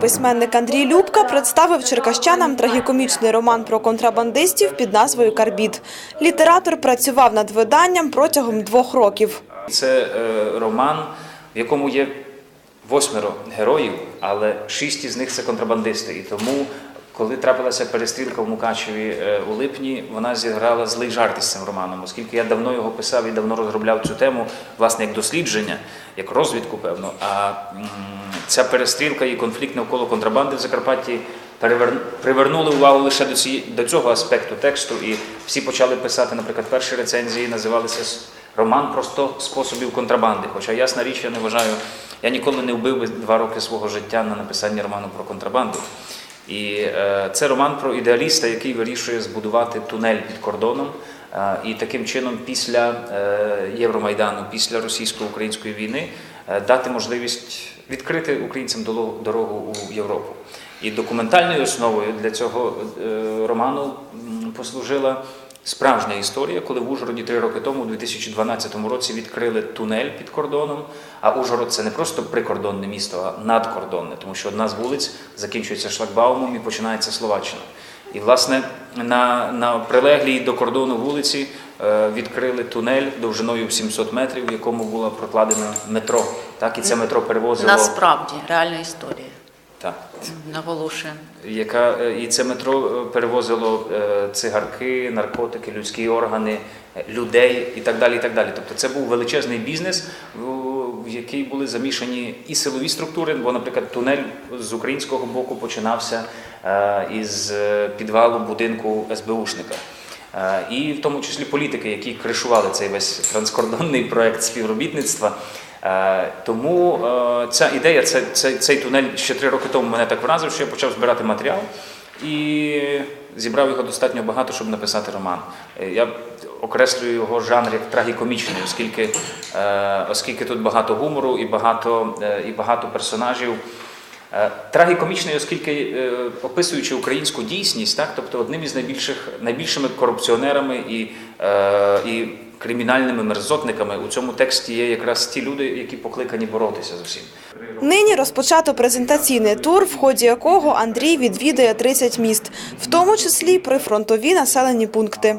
письменник Андрій Любка представив черкащанам трагікомічний роман про контрабандистів під назвою Карбід. Літератор працював над виданням протягом двох років. Це е, роман, в якому є восьмеро героїв, але шість із них це контрабандисти. І тому, коли трапилася перестрілка в Мукачеві е, у липні, вона зіграла злий жарт із цим романом, оскільки я давно його писав і давно розробляв цю тему, власне, як дослідження, як розвідку, певно. А ця перестрілка і конфлікт навколо контрабанди в Закарпатті привернули увагу лише до, цієї, до цього аспекту тексту, і всі почали писати, наприклад, перші рецензії називалися роман про 100 способів контрабанди. Хоча ясна річ, я не вважаю, я ніколи не вбив би два роки свого життя на написанні роману про контрабанду. І е, це роман про ідеаліста, який вирішує збудувати тунель під кордоном. Е, і таким чином, після е, Євромайдану, після російсько-української війни, дати можливість відкрити українцям дорогу у Європу. І документальною основою для цього роману послужила справжня історія, коли в Ужгороді три роки тому, у 2012 році, відкрили тунель під кордоном. А Ужгород це не просто прикордонне місто, а надкордонне, тому що одна з вулиць закінчується шлагбаумом і починається Словаччина. І, власне, на, на прилеглій до кордону вулиці е, відкрили тунель довжиною в 700 метрів, в якому було прокладено метро. Так, і це метро перевозило. Насправді, реальна історія. Так. Наголошуємо. яка е, і це метро е, перевозило е, цигарки, наркотики, людські органи, людей і так далі. І так далі. Тобто це був величезний бізнес, в який були замішані і силові структури, бо, наприклад, тунель з українського боку починався із підвалу будинку СБУшника. І в тому числі політики, які кришували цей весь транскордонний проект співробітництва. Е, Тому е, ця ідея, це, це, цей тунель ще три роки тому мене так вразив, що я почав збирати матеріал і зібрав його достатньо багато, щоб написати роман. Е, Я окреслюю його жанр як трагікомічний, оскільки, оскільки тут багато гумору і багато, і багато персонажів. Трагікомічний, оскільки описуючи українську дійсність, так, тобто одним із найбільших найбільшими корупціонерами і, і кримінальними мерзотниками у цьому тексті є якраз ті люди, які покликані боротися з усім. Нині розпочато презентаційний тур, в ході якого Андрій відвідає 30 міст, в тому числі прифронтові населені пункти.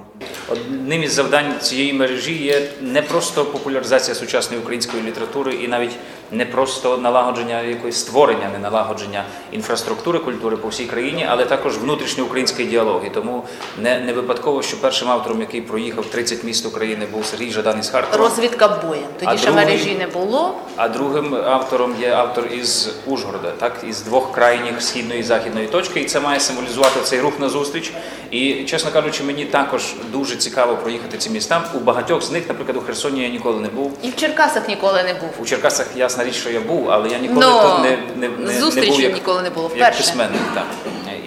Одним із завдань цієї мережі є не просто популяризація сучасної української літератури і навіть не просто налагодження якоїсь створення, не налагодження інфраструктури культури по всій країні, але також внутрішньоукраїнський діалог. І тому не, не випадково, що першим автором, який проїхав 30 міст України, був Сергій Жадан із Харкова. Розвідка боєм. Тоді А ще другий- мережі не було. А другим автором є автор із Ужгорода, так із двох крайніх східної і західної точки, і це має символізувати цей рух на зустріч. І чесно кажучи, мені також дуже цікаво проїхати ці міста. У багатьох з них, наприклад, у Херсоні я ніколи не був. І в Черкасах ніколи не був. У Черкасах ясна річ, що я був, але я ніколи Ну, тут не, не, не, не був як, ніколи не було, як письменник. Так.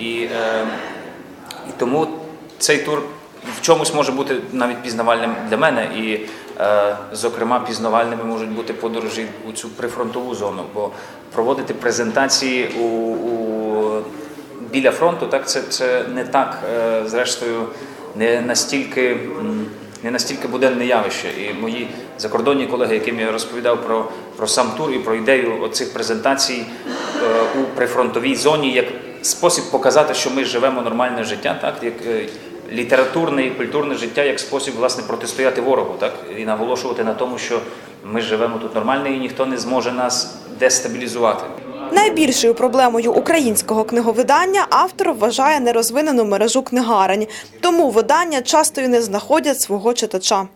І, е, і тому цей тур в чомусь може бути навіть пізнавальним для мене. І, е, зокрема, пізнавальними можуть бути подорожі у цю прифронтову зону, бо проводити презентації у, у, біля фронту, так це, це не так, е, зрештою, не настільки. Не настільки буденне явище. І мої закордонні колеги, яким я розповідав про, про сам тур і про ідею оцих презентацій е, у прифронтовій зоні, як спосіб показати, що ми живемо нормальне життя, так як е, літературне і культурне життя, як спосіб власне протистояти ворогу, так і наголошувати на тому, що ми живемо тут нормально, і ніхто не зможе нас дестабілізувати. Найбільшою проблемою українського книговидання автор вважає нерозвинену мережу книгарень. Тому видання часто і не знаходять свого читача.